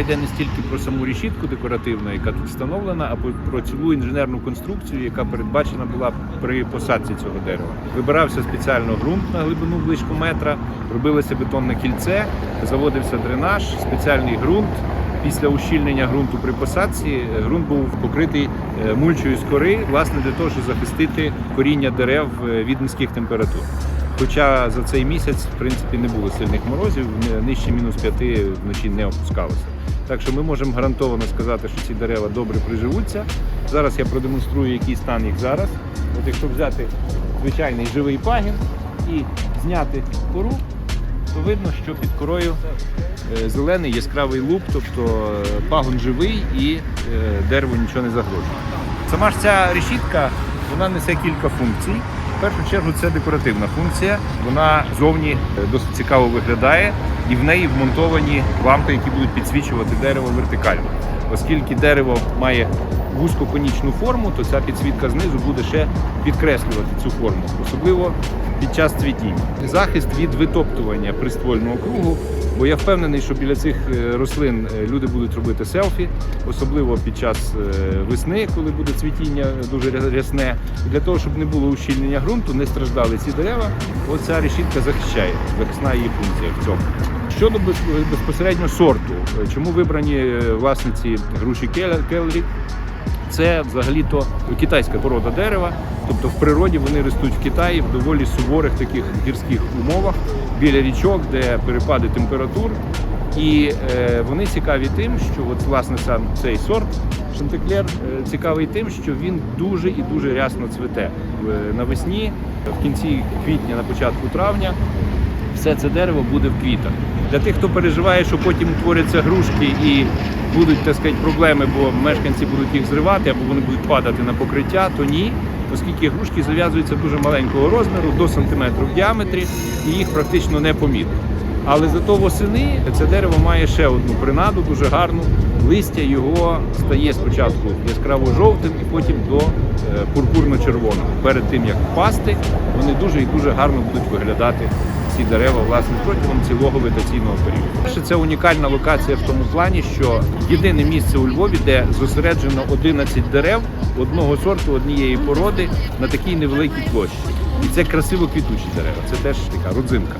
йде не стільки про саму решітку декоративну, яка тут встановлена, а про- про цілу інженерну конструкцію, яка передбачена була при посадці цього дерева. Вибирався спеціально ґрунт на глибину близько метра, робилося бетонне кільце, заводився дренаж, спеціальний ґрунт. Після ущільнення ґрунту при посадці е, ґрунт був покритий е, мульчою з кори, власне для того, щоб захистити коріння дерев е, від низьких температур. Хоча за цей місяць, в принципі, не було сильних морозів, нижче мінус 5 вночі не опускалося. Так що ми можемо гарантовано сказати, що ці дерева добре приживуться. Зараз я продемонструю, який стан їх зараз. От якщо взяти звичайний живий пагін і зняти кору, то видно, що під корою е, зелений яскравий луп, тобто е, пагон живий і е, дереву нічого не загрожує. Сама ж ця решітка вона несе кілька функцій. Першу чергу це декоративна функція. Вона зовні е, досить цікаво виглядає, і в неї вмонтовані лампи, які будуть підсвічувати дерево вертикально. Оскільки дерево має вузькоконічну форму, то ця підсвітка знизу буде ще підкреслювати цю форму, особливо під час цвітіння. Захист від витоптування приствольного кругу, бо я впевнений, що біля цих е, рослин е, люди будуть робити селфі, особливо під час е, весни, коли буде цвітіння дуже рясне. І для того, щоб не було ущільнення ґрунту, не страждали ці дерева, оця решітка захищає, захисна її функція в цьому. Щодо безпосередньо сорту, чому вибрані власниці груші Келлер- Келлері? Це взагалі-то китайська порода дерева. Тобто в природі вони ростуть в Китаї в доволі суворих таких гірських умовах біля річок, де перепади температур. І е, вони цікаві тим, що от власне сам цей сорт Шантеклер е, цікавий тим, що він дуже і дуже рясно цвете В- навесні, в кінці квітня, на початку травня все це дерево буде в квітах. Для тих, хто переживає, що потім утворяться грушки і будуть так сказати, проблеми, бо мешканці будуть їх зривати або вони будуть падати на покриття, то ні. Оскільки грушки зав'язуються дуже маленького розміру, до сантиметру в діаметрі, і їх практично не помітно. Але зато восени це дерево має ще одну принаду, дуже гарну. Листя його стає спочатку яскраво жовтим і потім до е, пурпурно-червоного. Перед тим як впасти, вони дуже і дуже гарно будуть виглядати ці дерева власне протягом цілого вегетаційного періоду. Перше, це унікальна локація в тому плані, що єдине місце у Львові, де зосереджено 11 дерев одного сорту, однієї породи на такій невеликій площі. І це красиво квітучі дерева. Це теж така родзинка.